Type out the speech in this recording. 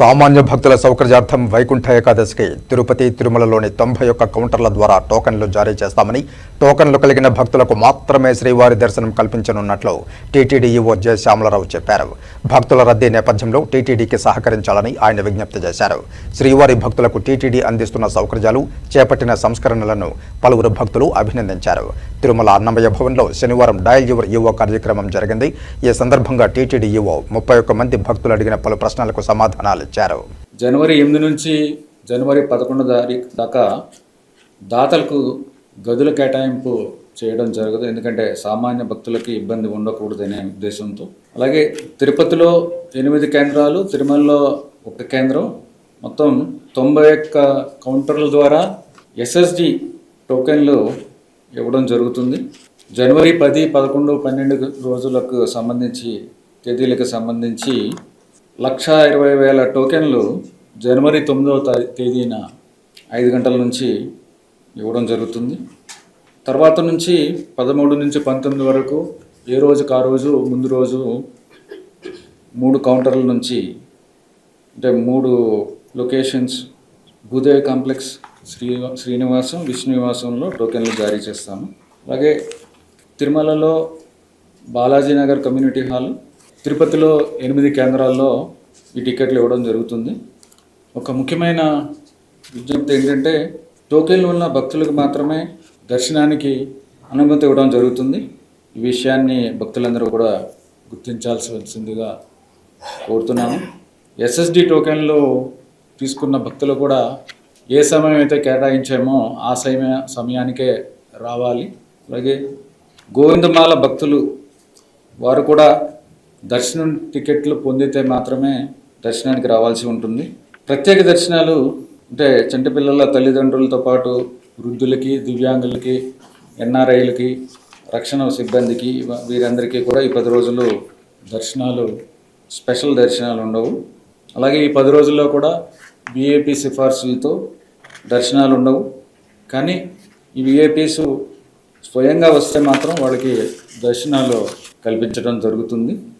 సామాన్య భక్తుల సౌకర్యార్థం వైకుంఠ ఏకాదశికి తిరుపతి తిరుమలలోని తొంభై ఒక్క కౌంటర్ల ద్వారా టోకన్లు జారీ చేస్తామని టోకన్లు కలిగిన భక్తులకు మాత్రమే శ్రీవారి దర్శనం కల్పించనున్నట్లు టీటీడీఈఓ జె శ్యామలరావు చెప్పారు. భక్తుల రద్దీ నేపథ్యంలో టీటీడీకి సహకరించాలని ఆయన విజ్ఞప్తి చేశారు. శ్రీవారి భక్తులకు టీటీడీ అందిస్తున్న సౌకర్యాలు చేపట్టిన సంస్కరణలను పలువురు భక్తులు అభినందించారు. తిరుమల అన్నమయ్య భవన్లో శనివారం డయల్ యువర్ ఈవో కార్యక్రమం జరిగింది. ఈ సందర్భంగా టీటీడీఈఓ ముప్పై ఒక్క మంది భక్తులు అడిగిన పలు ప్రశ్నలకు సమాధానాలు ఇచ్చారు జనవరి ఎనిమిది నుంచి జనవరి పదకొండు తారీఖు దాకా దాతలకు గదుల కేటాయింపు చేయడం జరగదు ఎందుకంటే సామాన్య భక్తులకి ఇబ్బంది ఉండకూడదనే ఉద్దేశంతో. అలాగే తిరుపతిలో ఎనిమిది కేంద్రాలు తిరుమలలో ఒక కేంద్రం. మొత్తం తొంభై ఒక్క కౌంటర్ల ద్వారా ఎస్ఎస్డి టోకెన్లు ఇవ్వడం జరుగుతుంది. జనవరి పది పదకొండు పన్నెండు రోజులకు సంబంధించి తేదీలకు సంబంధించి లక్ష ఇరవై వేల టోకెన్లు జనవరి తొమ్మిదవ తేదీన ఐదు గంటల నుంచి ఇవ్వడం జరుగుతుంది. తర్వాత నుంచి పదమూడు నుంచి పంతొమ్మిది వరకు ఏ రోజుకు ఆ రోజు ముందు రోజు మూడు కౌంటర్ల నుంచి అంటే మూడు లొకేషన్స్ భూదేవి కాంప్లెక్స్ శ్రీ శ్రీనివాసం విష్ణునివాసంలో టోకెన్లు జారీ చేస్తాము. అలాగే తిరుమలలో బాలాజీ నగర్ కమ్యూనిటీ హాల్ తిరుపతిలో ఎనిమిది కేంద్రాల్లో ఈ టికెట్లు ఇవ్వడం జరుగుతుంది. ఒక ముఖ్యమైన విజ్ఞప్తి ఏంటంటే టోకెన్లు ఉన్న భక్తులకు మాత్రమే దర్శనానికి అనుమతి ఇవ్వడం జరుగుతుంది. ఈ విషయాన్ని భక్తులందరూ కూడా గుర్తించాల్సిందిగా కోరుతున్నాను ఎస్ఎస్డి టోకెన్లు తీసుకున్న భక్తులు కూడా ఏ సమయం అయితే కేటాయించామో ఆ సమయ సమయానికే రావాలి. అలాగే గోవిందమాల భక్తులు వారు కూడా దర్శనం టికెట్లు పొందితే మాత్రమే దర్శనానికి రావాల్సి ఉంటుంది. ప్రత్యేక దర్శనాలు అంటే చంటిపిల్లల తల్లిదండ్రులతో పాటు వృద్ధులకి దివ్యాంగులకి ఎన్ఆర్ఐలకి రక్షణ సిబ్బందికి వీరందరికీ కూడా ఈ పది రోజులు దర్శనాలు స్పెషల్ దర్శనాలు ఉండవు. అలాగే ఈ పది రోజుల్లో కూడా బీఏపీ సిఫార్సులతో దర్శనాలు ఉండవు. కానీ ఈ విఐపీస్ స్వయంగా వస్తే మాత్రం వాళ్ళకి దర్శనాలు కల్పించడం జరుగుతుంది.